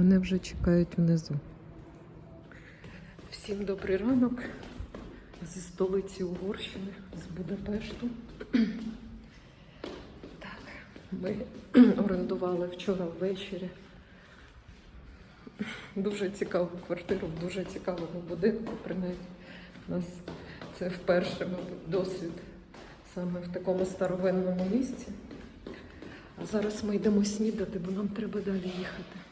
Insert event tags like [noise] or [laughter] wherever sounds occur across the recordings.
Мене вже чекають внизу. Всім добрий ранок зі столиці Угорщини, з Будапешту. Так, ми орендували вчора ввечері. Дуже цікаву квартиру, в дуже цікавому будинку. Принаймні, у нас це вперше, мабуть, досвід саме в такому старовинному місці. А зараз ми йдемо снідати, бо нам треба далі їхати.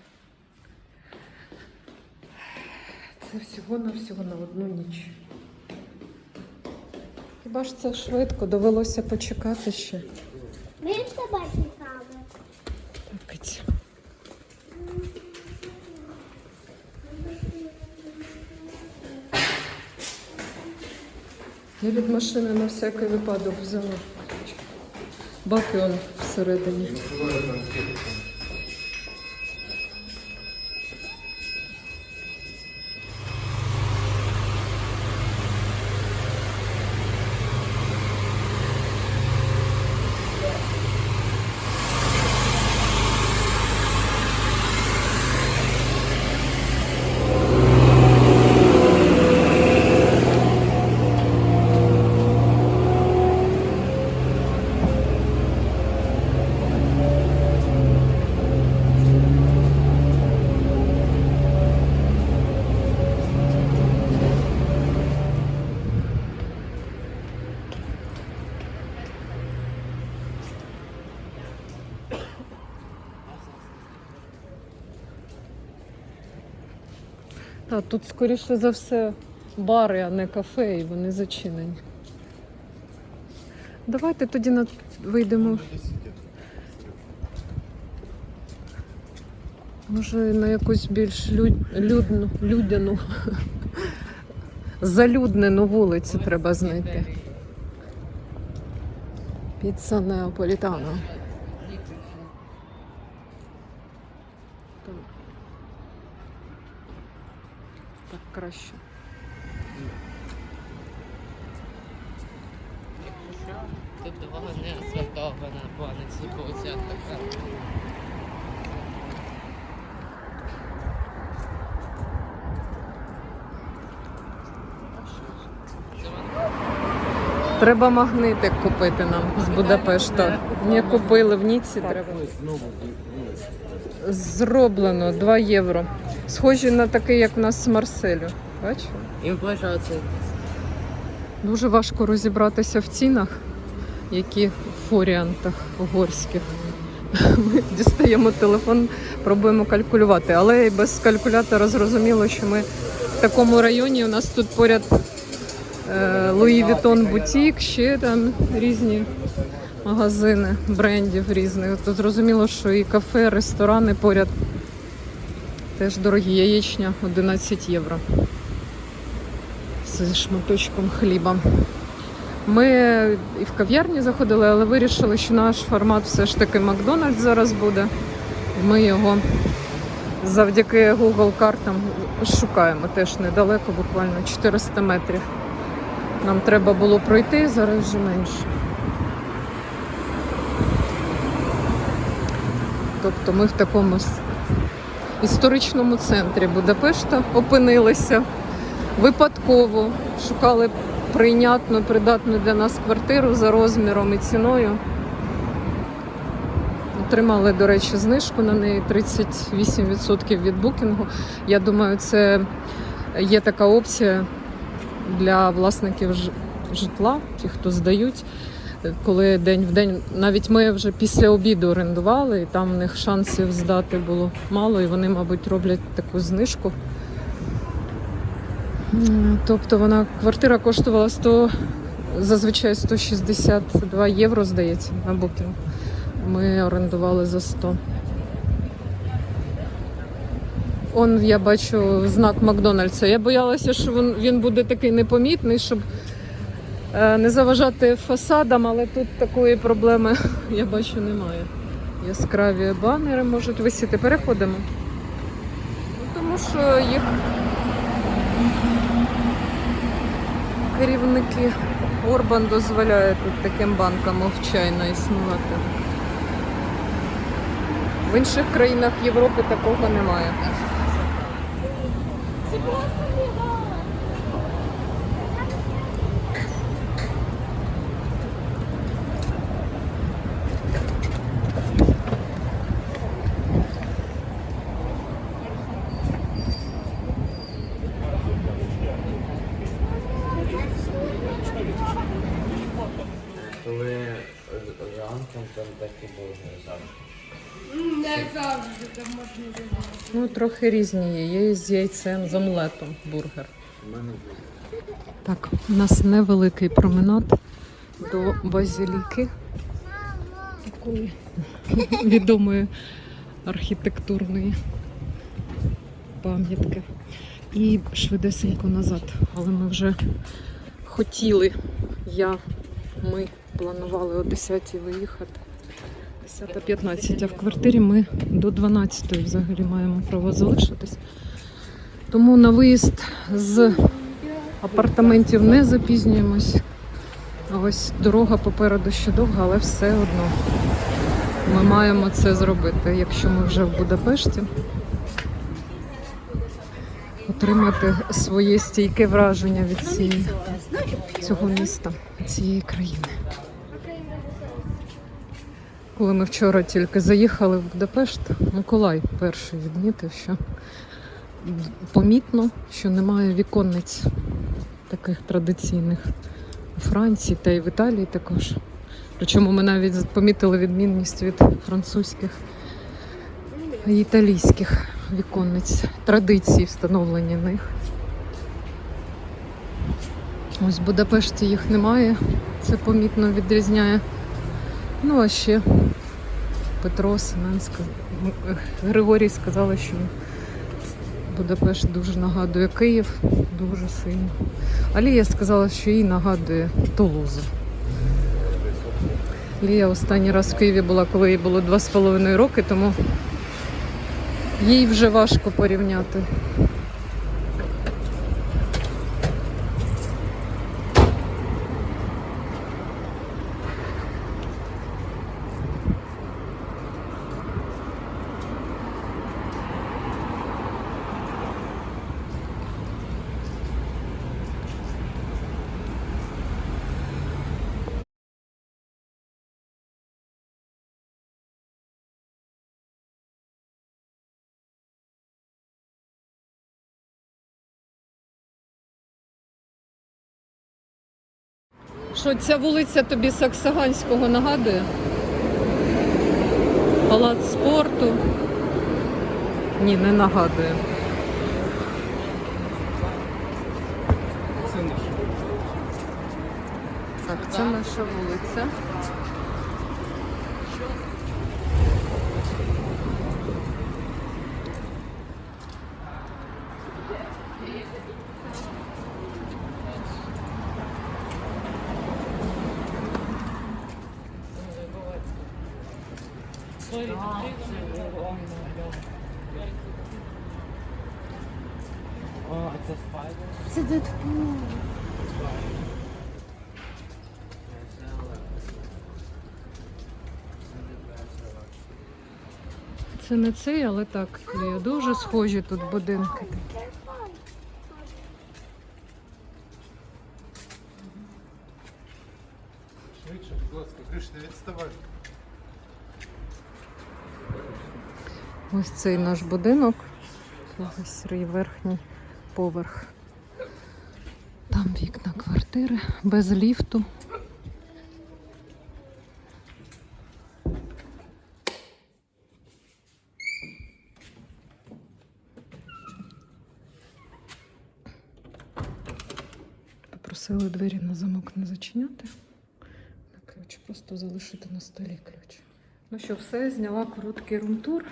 Це всього на всього на одну ніч. Хіба ж це швидко? Довелося почекати ще. Ми з тобою чекали. Так. Я від машини на всякий випадок взяла. Баки он всередині. А тут, скоріше за все, бари, а не кафе, і вони зачинені. Давайте тоді на... вийдемо. Може, на якусь більш люд... людну, людяну, залюднену вулицю треба знайти. Піца Неаполітано. Краще. Тут дорога не асфальтована, бо не ціпується така. Треба магнитик купити нам з Будапешта. Не купили в Ніці. Треба. Зроблено 2 євро. Схожі на такий, як в нас з Марселю. Їм пожалуйста. Дуже важко розібратися в цінах, які в форіантах угорських. [laughs] Ми дістаємо телефон, пробуємо калькулювати. Але і без калькулятора зрозуміло, що ми в такому районі. У нас тут поряд е, Луї Вітон Бутік, ще там різні магазини брендів різних. То зрозуміло, що і кафе, ресторани поряд теж дорогі. Яєчня 11 євро з шматочком хліба. Ми і в кав'ярні заходили, але вирішили, що наш формат все ж таки Макдональдс зараз буде. Ми його завдяки Google картам шукаємо теж недалеко, буквально 400 метрів. Нам треба було пройти, зараз вже менше. Тобто ми в такому історичному центрі Будапешта опинилися випадково шукали прийнятну, придатну для нас квартиру за розміром і ціною. Отримали, до речі, знижку на неї 38% від букінгу. Я думаю, це є така опція для власників житла, ті, хто здають. Коли день в день, навіть ми вже після обіду орендували, і там в них шансів здати було мало, і вони, мабуть, роблять таку знижку. Тобто вона квартира коштувала 100, зазвичай 162 євро, здається, на букінг. Ми орендували за 100. Он я бачу знак Макдональдса. Я боялася, що він, він буде такий непомітний, щоб не заважати фасадам, але тут такої проблеми [laughs] я бачу немає. Яскраві банери можуть висіти. Переходимо. Ну, тому що їх керівники Орбан дозволяє тут таким банкам овчайно існувати. В інших країнах Європи такого немає. Це просто ліва. Коли ранком там такі бургери завжди. Ну, трохи різні є. Є з яйцем, з омлетом бургер. Так, у нас невеликий променад до базіліки. Такої [laughs] відомої архітектурної пам'ятки. І швидесенько назад. Але ми вже хотіли, я, ми планували о 10 виїхати. 10.15, а в квартирі ми до 12 взагалі маємо право залишитись. Тому на виїзд з апартаментів не запізнюємось. Ось дорога попереду ще довга, але все одно ми маємо це зробити, якщо ми вже в Будапешті. Отримати своє стійке враження від цієї, цього міста, цієї країни. Коли ми вчора тільки заїхали в Будапешт, Миколай перший відмітив, що помітно, що немає віконниць таких традиційних у Франції та й в Італії також. Причому ми навіть помітили відмінність від французьких і італійських віконниць, традиції встановлені них. Ось в Будапешті їх немає, це помітно відрізняє. Ну а ще Петро Семен сказ- Григорій сказали, що Будапешт дуже нагадує Київ, дуже сильно. А Лія сказала, що їй нагадує Тулузу. Лія останній раз в Києві була, коли їй було два з половиною роки, тому їй вже важко порівняти. Що ця вулиця тобі Саксаганського нагадує? Палац спорту. Ні, не нагадує. Це наш. Так, це наша вулиця. О, це спайдер. Це Дедпул. Це не цей, але так, дуже схожі тут будинки. Швидше, будь ласка, Криш, не відставай. Ось цей наш будинок. Ось верхній поверх. Там вікна квартири без ліфту. Попросили двері на замок не зачиняти. На ключ, просто залишити на столі ключ. Ну що, все, зняла короткий румтур,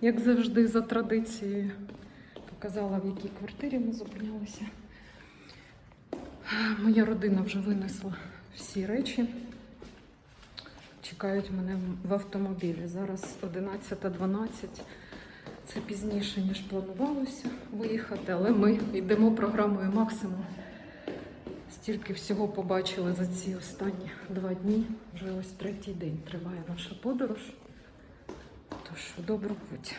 як завжди, за традицією. Показала, в якій квартирі ми зупинялися. Моя родина вже винесла всі речі. Чекають мене в автомобілі. Зараз 11.12. Це пізніше, ніж планувалося виїхати, але ми йдемо програмою максимум. Стільки всього побачили за ці останні два дні. Вже ось третій день триває наша подорож. То що, добру путь.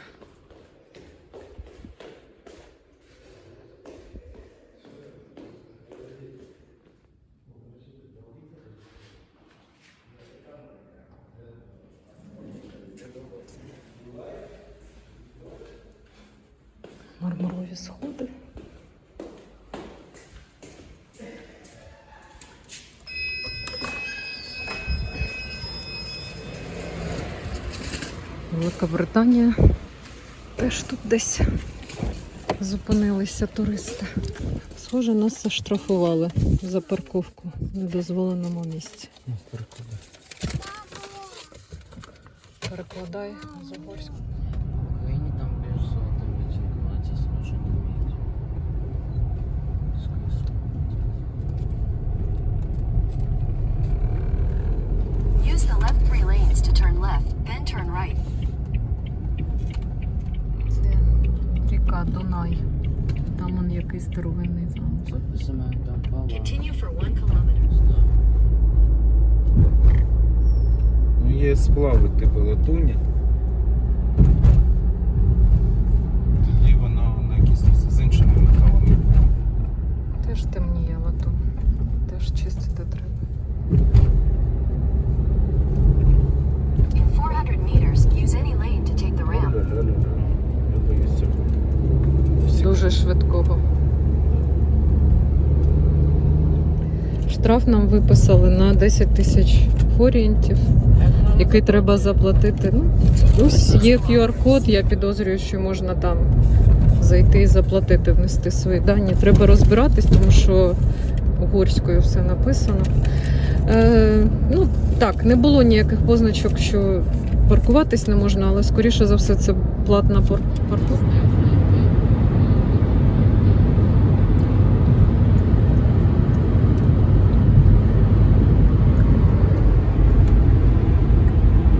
Британія. Теж тут десь зупинилися туристи. Схоже, нас заштрафували за парковку в недозволеному місці. Перекладай з угорського. В Україні там більш золото витінкувати схоже не вміють. Use the left three lanes to turn left, then turn right. Це ріка Дунай. Там он якийсь здоровенний замок. Записимо там пала. Continue for one kilometer. Ну, є сплави типу латуні. Тоді воно на кислося з іншими металами. Теж темніє латунь. Теж чистити треба. In 400 meters, use any lane to take the ramp. Дуже швидкого. Штраф нам виписали на 10 тисяч форієнтів, який треба заплатити. Ну, ось є QR-код, я підозрюю, що можна там зайти і заплатити, внести свої дані. Треба розбиратись, тому що угорською все написано. Е, ну, так, не було ніяких позначок, що паркуватись не можна, але скоріше за все це платна пар- парковка.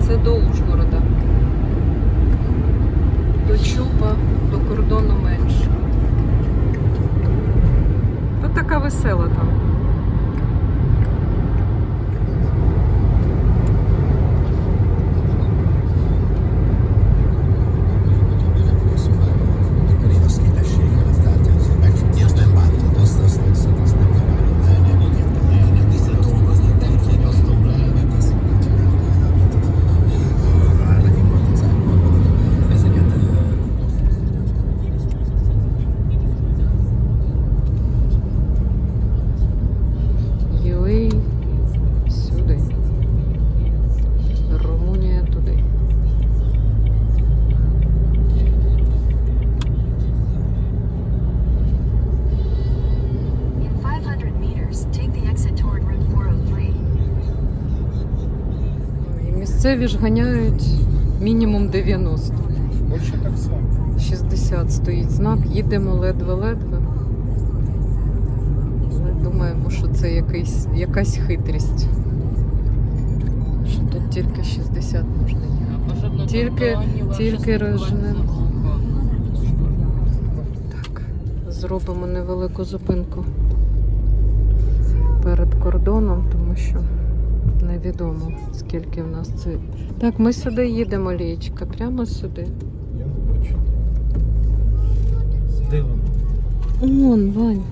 Це до Ужгорода. До до кордону менше. Тут така весела там. Місцеві ж ганяють мінімум 90. Більше так само. 60 стоїть знак, їдемо ледве-ледве. Але думаємо, що це якийсь, якась хитрість. Що тут тільки 60 можна їхати. Тільки- тільки режне. Так, зробимо невелику зупинку перед кордоном, тому що невідомо, скільки в нас це. Так, ми сюди їдемо, Лієчка, прямо сюди. Я не бачу. Де воно? Он, Вань.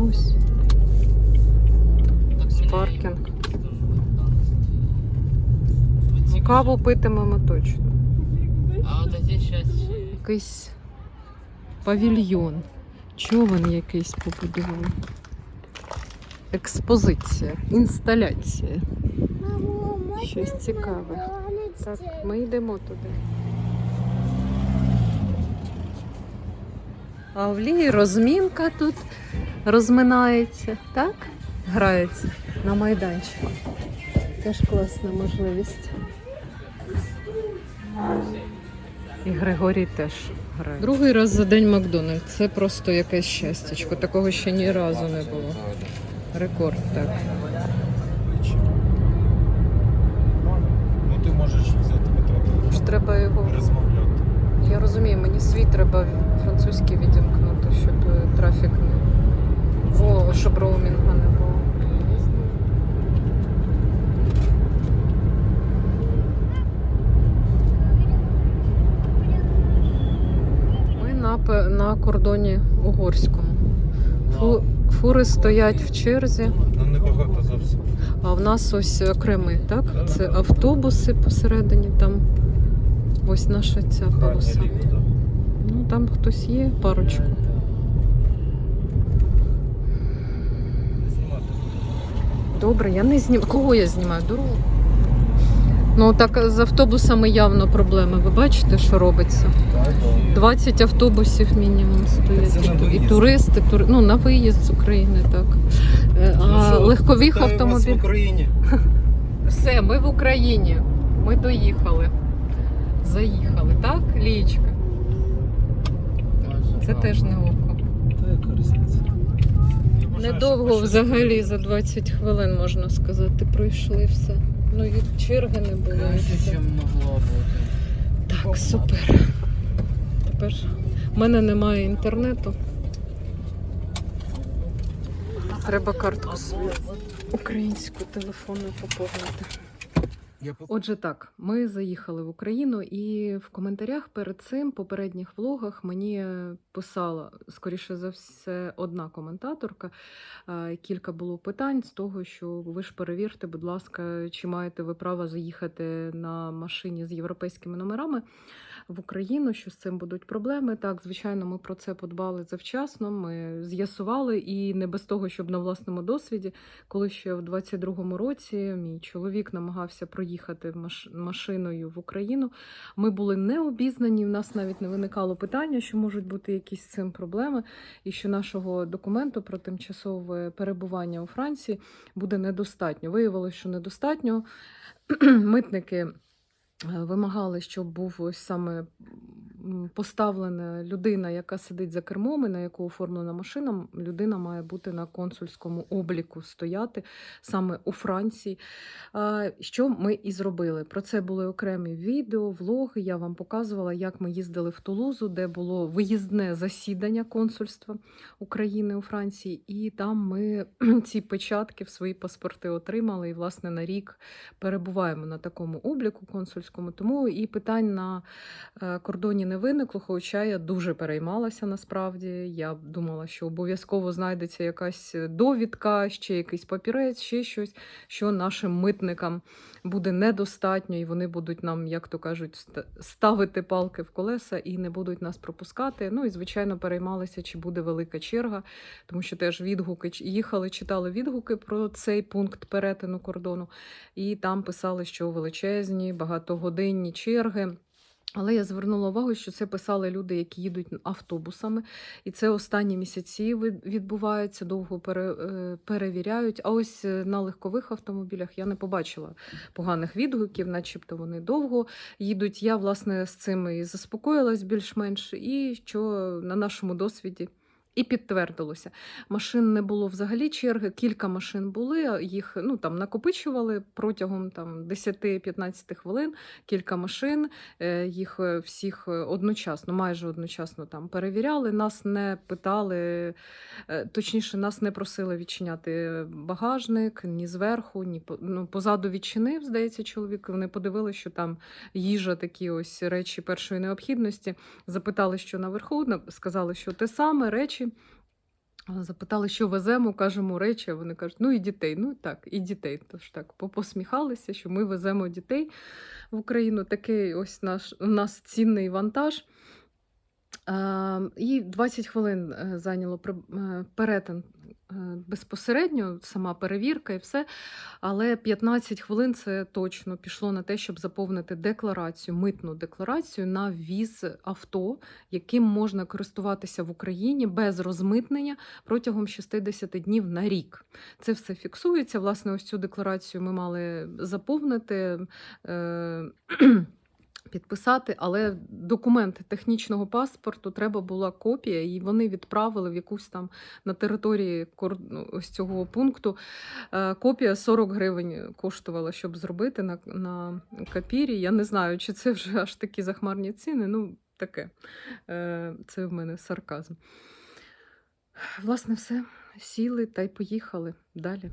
Ось. Паркінг. Ну, Каву питимемо точно. А от Якийсь павільйон. Човен якийсь побудували. Експозиція, інсталяція. Щось цікаве. Так, ми йдемо туди. А в Лії розмінка тут розминається, так? Грається на майданчику. Теж класна можливість. І Григорій теж грає. Другий раз за день Макдональдс. Це просто якесь щастячко. Такого ще ні разу не було. Рекорд, так. Ну ти можеш взяти метро. Треба його розмовляти. Я розумію, мені свій треба французький відімкнути, щоб е, трафік не О, щоб роумінга не було. Ми на на кордоні угорському. Фу фури стоять в черзі, Ну зовсім. а в нас ось окремий, так? Це автобуси посередині там. Ось наша ця полоса. Ну там хтось є, парочку. Добре, я не знімаю. Кого я знімаю? Дорогу. Ну так з автобусами явно проблеми. Ви бачите, що робиться? Так, так. 20 автобусів мінімум стоять. І, туристи, тури... ну на виїзд з України, так. Е, Ну легкових вітаю вас в. Україні. [laughs] Все, ми в Україні. Ми доїхали. Заїхали, так, Лічка? Це теж не око. Недовго взагалі за 20 хвилин, можна сказати, пройшли все. Ну і черги не було. Краще, ніж могло бути. Так, супер. Тепер в мене немає інтернету. Треба картку свою українську телефону поповнити. Отже, так, ми заїхали в Україну, і в коментарях перед цим, попередніх влогах, мені писала, скоріше за все, одна коментаторка. Е, Кілька було питань з того, що ви ж перевірте, будь ласка, чи маєте ви право заїхати на машині з європейськими номерами в Україну, що з цим будуть проблеми. Так, звичайно, ми про це подбали завчасно. Ми з'ясували і не без того, щоб на власному досвіді, коли ще в 22-му році мій чоловік намагався проїхати маш- машиною в Україну. Ми були не обізнані, в нас навіть не виникало питання, що можуть бути якісь з цим проблеми, і що нашого документу про тимчасове перебування у Франції буде недостатньо. Виявилось, що недостатньо. [clears throat] Митники вимагали, щоб був ось саме поставлена людина, яка сидить за кермом і на яку оформлена машина. Людина має бути на консульському обліку стояти саме у Франції. Що ми і зробили? Про це були окремі відео, влоги. Я вам показувала, як ми їздили в Тулузу, де було виїзне засідання консульства України у Франції, і там ми [clears throat] ці печатки в свої паспорти отримали. І, власне, на рік перебуваємо на такому обліку консульському. Тому і питань на е, кордоні не виникло. Хоча я дуже переймалася насправді. Я думала, що обов'язково знайдеться якась довідка, ще якийсь папірець, ще щось, що нашим митникам буде недостатньо, і вони будуть нам, як то кажуть, ставити палки в колеса і не будуть нас пропускати. Ну і звичайно переймалися, чи буде велика черга, тому що теж відгуки їхали, читали відгуки про цей пункт перетину кордону, і там писали, що величезні, багатогодинні черги. Але я звернула увагу, що це писали люди, які їдуть автобусами, і це останні місяці відбувається, довго е, перевіряють. А ось е, на легкових автомобілях я не побачила поганих відгуків, начебто вони довго їдуть. Я, власне, з цим і заспокоїлась більш-менш, і що на нашому досвіді. І підтвердилося. Машин не було взагалі черги, кілька машин були, їх ну, там, накопичували протягом там, 10-15 хвилин, кілька машин, е, їх е, всіх е, одночасно, майже одночасно там перевіряли. Нас не питали, точніше, нас не просили відчиняти багажник ні зверху, ні ну, позаду відчинив, здається, чоловік. Вони подивилися, що там їжа, такі ось речі першої необхідності. Запитали, що наверху, на- сказали, що те саме речі. А, Запитали, що веземо, кажемо речі, вони кажуть, ну і дітей. Ну так, і дітей. Тож так посміхалися, що ми веземо дітей в Україну. Такий ось наш у нас цінний вантаж. І 20 хвилин е, зайняло е, перетин е, безпосередньо, сама перевірка і все. Але 15 хвилин це точно пішло на те, щоб заповнити декларацію, митну декларацію на ввіз авто, яким можна користуватися в Україні без розмитнення протягом 60 днів на рік. Це все фіксується. Власне, ось цю декларацію ми мали заповнити. Підписати, але документ технічного паспорту треба була копія, і вони відправили в якусь там на території ну, ось цього пункту. Е, Копія 40 гривень коштувала, щоб зробити на, на капірі. Я не знаю, чи це вже аж такі захмарні ціни. Ну, таке. Е, Це в мене сарказм. Власне, все. Сіли та й поїхали далі.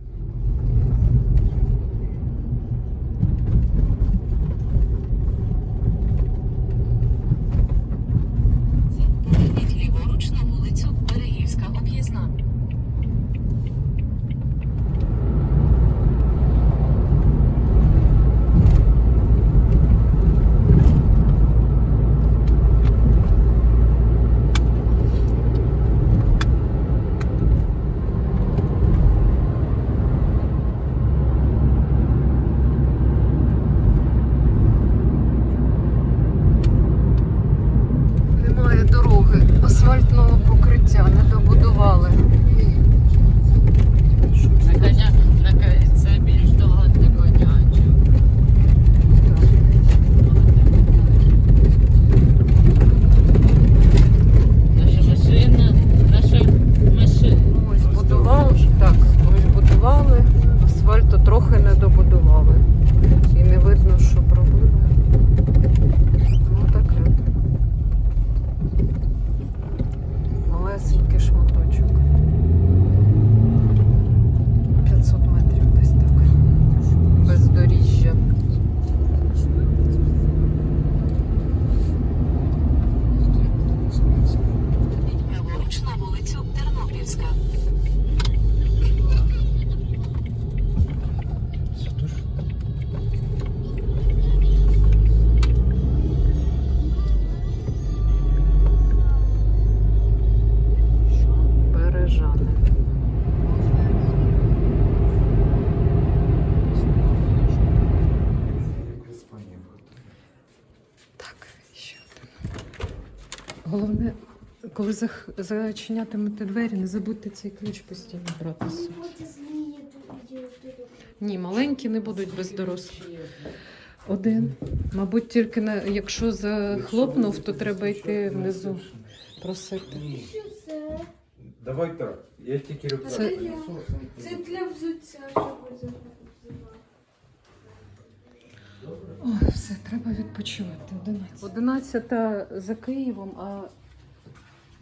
Зачинятимете двері, не забудьте цей ключ постійно брати. з собою. Ні, маленькі не будуть без дорослих. Один. Мабуть, тільки на... якщо захлопнув, то треба йти внизу просити. Ні. Давай так. Я тільки рюкзак. Це- принесу. Це для взуття, щоб взимати. Ой, все, треба відпочивати. 11. 11 за Києвом, а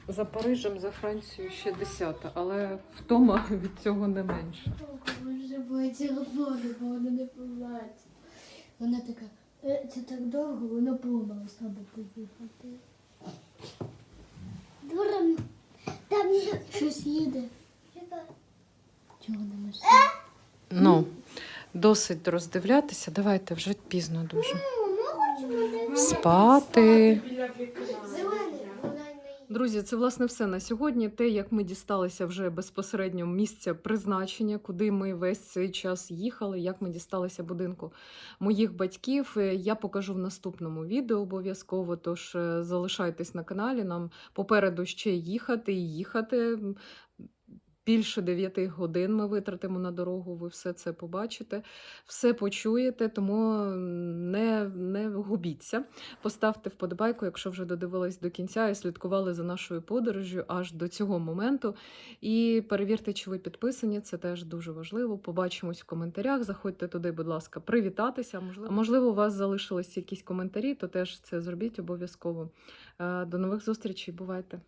за Парижем, за Францією ще 10. Але втома [laughs] від цього не менше. Може боїться говорити, бо вона не побачить. Вона така, «Е, це так довго, вона поламалась, треба поїхати. Дура, там щось їде. Чого не машина? Ну, досить роздивлятися. Давайте вже пізно дуже. Спати. Друзі, це власне все на сьогодні. Те, як ми дісталися вже безпосередньо місця призначення, куди ми весь цей час їхали, як ми дісталися будинку моїх батьків. е, Я покажу в наступному відео обов'язково. Тож е, залишайтесь на каналі. Нам попереду ще їхати і їхати. Більше 9 годин ми витратимо на дорогу. Ви все це побачите, все почуєте, тому не, не губіться. Поставте вподобайку, якщо вже додивились до кінця і слідкували за нашою подорожю аж до цього моменту. І перевірте, чи ви підписані. Це теж дуже важливо. Побачимось в коментарях. Заходьте туди, будь ласка, привітатися. Можливо, можливо, у вас залишились якісь коментарі, то теж це зробіть обов'язково. Е, До нових зустрічей. Бувайте!